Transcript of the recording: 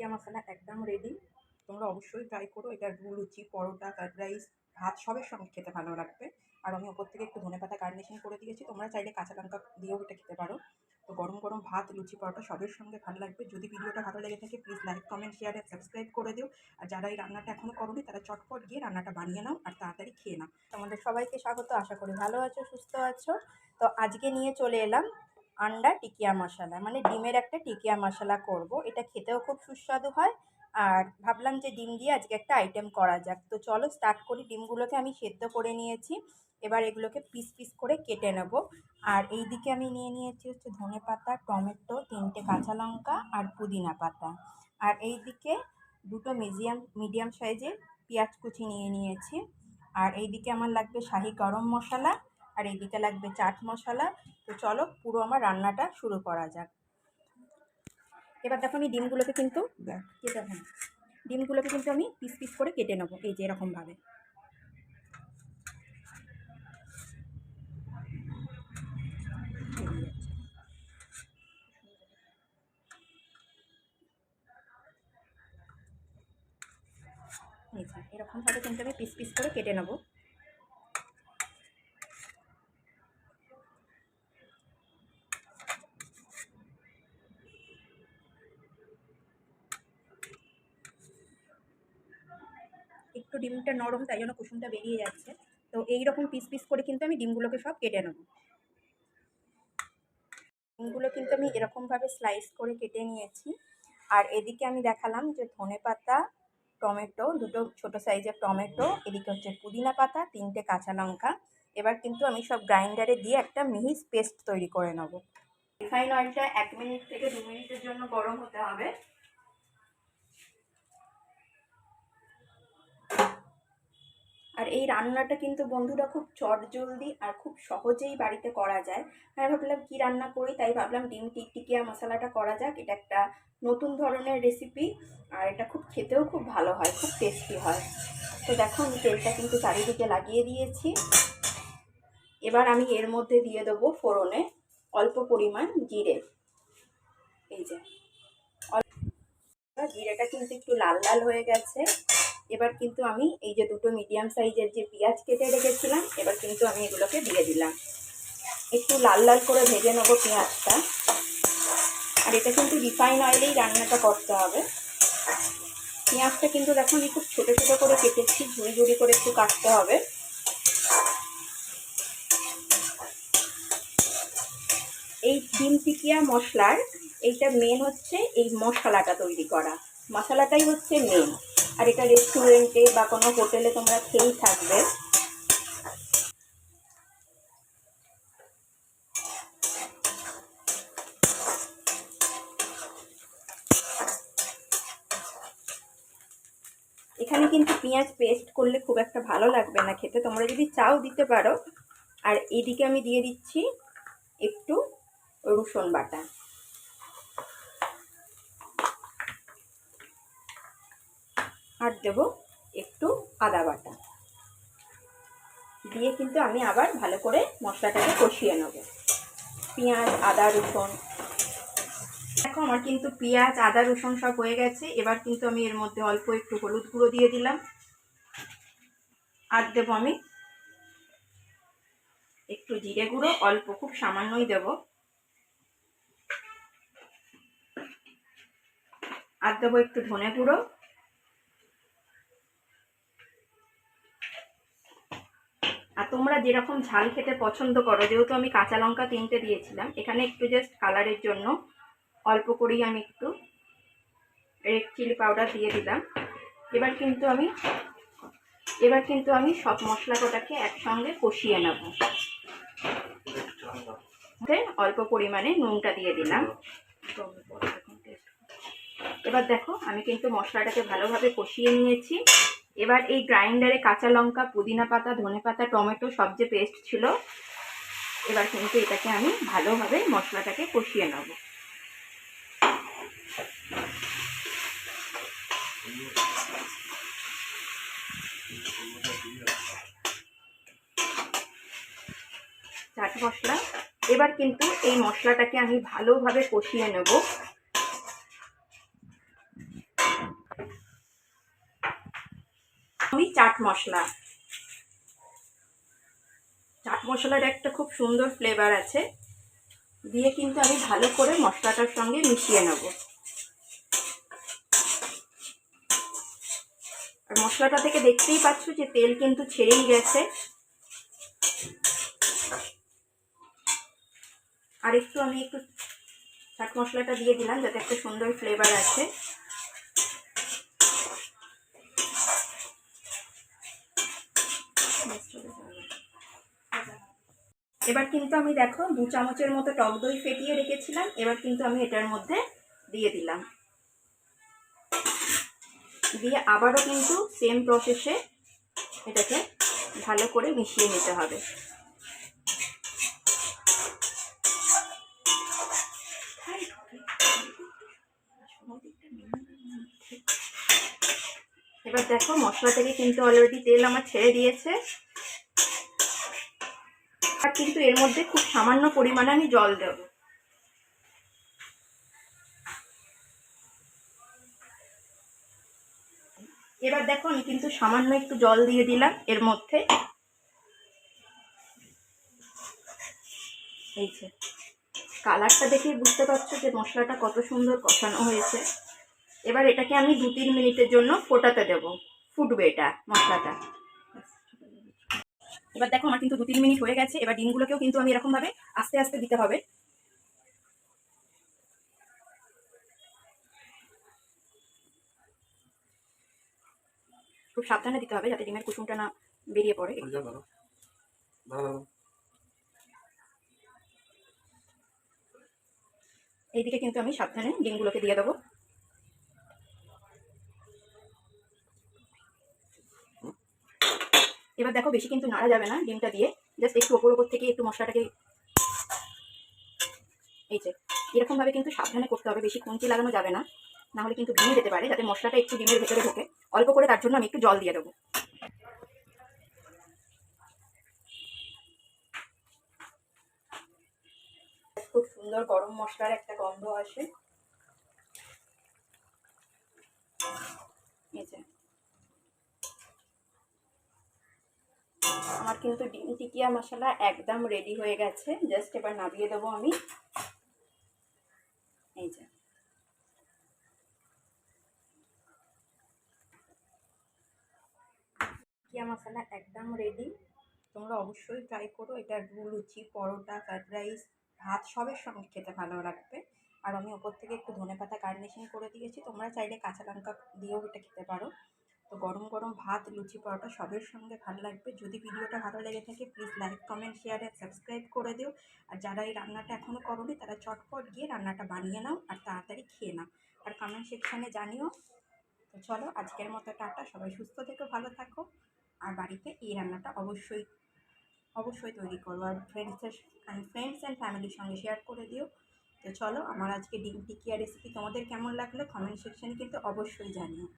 টিকিয়া মশলা একদম রেডি তোমরা অবশ্যই ট্রাই করো। এটা লুচি, পরোটা ফ্রাইড রাইস ভাত সবের সঙ্গে খেতে ভালো লাগবে। আর আমি ওপর থেকে একটু ধনেপাতা গার্নিশিং করে দিয়েছি। তোমরা চাইলে কাঁচা লঙ্কা দিয়েও এটা খেতে পারো। তো গরম গরম ভাত, লুচি, পরোটা সবের সঙ্গে ভালো লাগবে। যদি ভিডিওটা ভালো লেগে থাকে please like comment share and subscribe করে দিও। আর যারা এই রান্নাটা এখনও করোনি, তারা চটপট গিয়ে রান্নাটা বানিয়ে নাও আর তাড়াতাড়ি খেয়ে নাও। তোমাদের সবাইকে স্বাগত। আশা করি ভালো আছো, সুস্থ আছো। তো আজকে নিয়ে চলে এলাম আন্ডা টিকিয়া মশলা মানে ডিমের একটা টিকিয়া মশলা করব। এটা খেতেও খুব সুস্বাদু হয়। আর ভাবলাম যে ডিম দিয়ে আজকে একটা আইটেম করা যাক। তো চলো স্টার্ট করি। ডিমগুলোকে আমি সেদ্ধ করে নিয়েছি। এবার এগুলোকে পিস পিস করে কেটে নেব। আর এই দিকে আমি নিয়ে নিয়েছি হচ্ছে ধনে পাতা, টমেটো, তিনটে কাঁচা লঙ্কা আর পুদিনা পাতা। আর এই দিকে দুটো মিডিয়াম মিডিয়াম সাইজের পেঁয়াজ কুচি নিয়ে নিয়েছি। আর এই দিকে আমার লাগবে শাহি গরম মশলা। আর এদিকে লাগবে চাট মশলা। তো চলো পুরো আমার রান্নাটা শুরু করা যাক। এবার দেখো আমি ডিমগুলোকে কিন্তু কেটে ডিমগুলোকে কিন্তু আমি পিস পিস করে কেটে নেব এই যে এরকমভাবে এরকমভাবে কিন্তু আমি পিস পিস করে কেটে নেব। একটু ডিমটা নরম, তাই জন্য কুসুমটা বেরিয়ে যাচ্ছে। তো এই রকম পিস পিস করে কিন্তু আমি ডিমগুলোকে সব কেটে নেব। ডিমগুলো কিন্তু আমি এরকমভাবে স্লাইস করে কেটে নিয়েছি। আর এদিকে আমি দেখালাম যে ধনে পাতা, টমেটো, দুটো ছোট সাইজের টমেটো, এদিকে হচ্ছে পুদিনা পাতা, তিনটে কাঁচা লঙ্কা। এবার কিন্তু আমি সব গ্রাইন্ডারে দিয়ে একটা মিহিস পেস্ট তৈরি করে নেব। রিফাইন অয়েলটা এক মিনিট থেকে দু মিনিটের জন্য গরম হতে হবে। আর এই রান্নাটা কিন্তু বন্ধুরা খুব চটজলদি আর খুব সহজেই বাড়িতে করা যায়। আমি ভাবলাম কী রান্না করি, তাই ভাবলাম ডিম টিকটিকিয়া মশলাটা করা যাক। এটা একটা নতুন ধরনের রেসিপি আর এটা খুব খেতেও খুব ভালো হয়, খুব টেস্টি হয়। তো দেখো আমি তেলটা কিন্তু চারিদিকে লাগিয়ে দিয়েছি। এবার আমি এর মধ্যে দিয়ে দেবো ফোড়নে অল্প পরিমাণ জিরে। এই যে। জিরেটা কিন্তু একটু লাল লাল হয়ে গেছে। এবার কিন্তু আমি এই যে দুটো মিডিয়াম সাইজের যে পেঁয়াজ কেটে রেখেছিলাম, এবার কিন্তু আমি এগুলোকে দিয়ে দিলাম। একটু লাল লাল করে ভেজে নেব পেঁয়াজটা। আর এটা কিন্তু রিফাইন অয়েলেই রান্নাটা করতে হবে। পেঁয়াজটা কিন্তু দেখো আমি খুব ছোটো ছোটো করে কেটেছি, ঝুড়ি ঝুড়ি করে একটু কাটতে হবে। এই ডিম টিকিয়া মশলার এইটা মেন হচ্ছে এই মশলাটা তৈরি করা। মশলাটাই হচ্ছে মেন আর এটা রেস্টুরেন্টে বা কোনো হোটেলে তোমরা খেয়েই থাকবে। এখানে কিন্তু পেঁয়াজ পেস্ট করলে খুব একটা ভালো লাগবে না খেতে। তোমরা যদি চাও দিতে পারো। আর এদিকে আমি দিয়ে দিচ্ছি একটু রসুন বাটা। আর দেব একটু আদা বাটা। দিয়ে কিন্তু আমি আবার ভালো করে মশলাটাকে কষিয়ে নেব। পেঁয়াজ, আদা, রসুন। দেখো আমার কিন্তু পেঁয়াজ, আদা, রসুন সব হয়ে গেছে। এবার কিন্তু আমি এর মধ্যে অল্প একটু হলুদ গুঁড়ো দিয়ে দিলাম। আর দেবো আমি একটু জিরে গুঁড়ো, অল্প খুব সামান্যই দেব। আর দেবো একটু ধনে গুঁড়ো। যেরকম ঝাল খেতে পছন্দ করো, যেহেতু আমি কাঁচা লঙ্কা তিনটে দিয়েছিলাম, এখানে একটু জাস্ট কালারের জন্য অল্প করেই আমি একটু রেড চিলি পাউডার দিয়ে দিলাম। এবার কিন্তু আমি, এবার কিন্তু আমি সব মশলা কটাকে একসঙ্গে কষিয়ে নেব। অল্প পরিমাণে নুনটা দিয়ে দিলাম। এবার দেখো, আমি কিন্তু মশলাটাকে ভালোভাবে কষিয়ে নিয়েছি। এবার এই গ্রাইন্ডারে কাঁচা লঙ্কা, পুদিনা পাতা, ধনে পাতা, টমেটো সব যে পেস্ট ছিল, এবার কিন্তু এটাকে আমি ভালোভাবে মশলাটাকে কষিয়ে নেব। চাট মশলা। এবার কিন্তু এই মশলাটাকে আমি ভালোভাবে কষিয়ে নেব। আমি চাট মশলা। চাট মশলার একটা খুব সুন্দর ফ্লেভার আছে। দিয়ে কিন্তু আমি ভালো করে মশলাটার সঙ্গে মিশিয়ে নেব। আর মশলাটা থেকে দেখতেই পাচ্ছ যে তেল কিন্তু ছেড়েই গেছে। আর একটু আমি একটু চাট মশলাটা দিয়ে দিলাম যাতে একটা সুন্দর ফ্লেভার আছে এবার কিন্তু আমি দেখো দু চামচের মতো টক দই ফেটিয়ে রেখেছিলাম। এবার কিন্তু আমি এটার মধ্যে দিয়ে দিলাম। দিয়ে আবারও কিন্তু সেম প্রসেসে এটাকে ভালো করে মিশিয়ে নিতে হবে। এবার দেখো মশলা থেকে কিন্তু অলরেডি তেল আমার ছেড়ে দিয়েছে। আর কিন্তু এর মধ্যে খুব সামান্য পরিমাণে আমি জল দেব। এবার দেখো আমি কিন্তু সামান্য একটু জল দিয়ে দিলাম এর মধ্যে। এই যে কালারটা দেখে বুঝতে পারছ যে মশলাটা কত সুন্দর কষানো হয়েছে। এবার এটাকে আমি দু তিন মিনিটের জন্য ফোটাতে দেব ফুটবে এটা মশলাটা। এবার দেখো আমার কিন্তু দু তিন মিনিট হয়ে গেছে এবার ডিমগুলোকেও কিন্তু আমি এরকমভাবে আস্তে আস্তে দিতে হবে। খুব সাবধানে দিতে হবে যাতে ডিমের কুসুমটা না বেরিয়ে পড়ে। এইদিকে কিন্তু আমি সাবধানে ডিমগুলোকে দিয়ে দেবো। দেখো, বেশি কিন্তু নাড়া যাবে না ডিমটা দিয়ে। জাস্ট একটু ওপর ওপর থেকে একটু মশলাটাকে এই যে, এরকমভাবে কিন্তু সাবধানে করতে হবে। বেশি খুঁচি লাগানো যাবে না। না হলে কিন্তু ভেঙে যেতে পারে, যাতে মশলাটা একটু ডিমের ভেতরে ঢোকে। অল্প করে তার জন্য আমি একটু জল দিয়ে দেবো। খুব সুন্দর গরম মশলার একটা গন্ধ আসে। এই যে আমার কিন্তু ডিম টিকিয়া মশলা একদম রেডি হয়ে গেছে। জাস্ট এবার নামিয়ে দেবো আমি। এই যে। টিকিয়া মশলা একদম রেডি তোমরা অবশ্যই ট্রাই করো। এটা লুচি, পরোটা ফ্রাইড রাইস ভাত সবের সঙ্গে খেতে ভালো লাগবে। আর আমি ওপর থেকে একটু ধনে পাতা গার্নিশিং করে দিয়েছি। তোমরা চাইলে কাঁচা লঙ্কা দিয়েও এটা খেতে পারো। তো গরম গরম ভাত, লুচি, পরোটা সবের সঙ্গে ভালো লাগবে। যদি ভিডিওটা ভালো লেগে থাকে প্লিজ লাইক কমেন্ট শেয়ার আর সাবস্ক্রাইব করে দিও। আর যারা এই রান্নাটা এখনও করোনি, তারা চটপট গিয়ে রান্নাটা বানিয়ে নাও আর তাড়াতাড়ি খেয়ে নাও। আর কমেন্ট সেকশানে জানিও। তো চলো, আজকের মতো টাটা। সবাই সুস্থ থেকো, ভালো থাকো। আর বাড়িতে এই রান্নাটা অবশ্যই অবশ্যই তৈরি করো। আর ফ্রেন্ডসের ফ্রেন্ডস অ্যান্ড ফ্যামিলির সঙ্গে শেয়ার করে দিও। তো চলো, আমার আজকে ডিম টিকিয়া রেসিপি তোমাদের কেমন লাগল কমেন্ট সেকশানে কিন্তু অবশ্যই জানিও।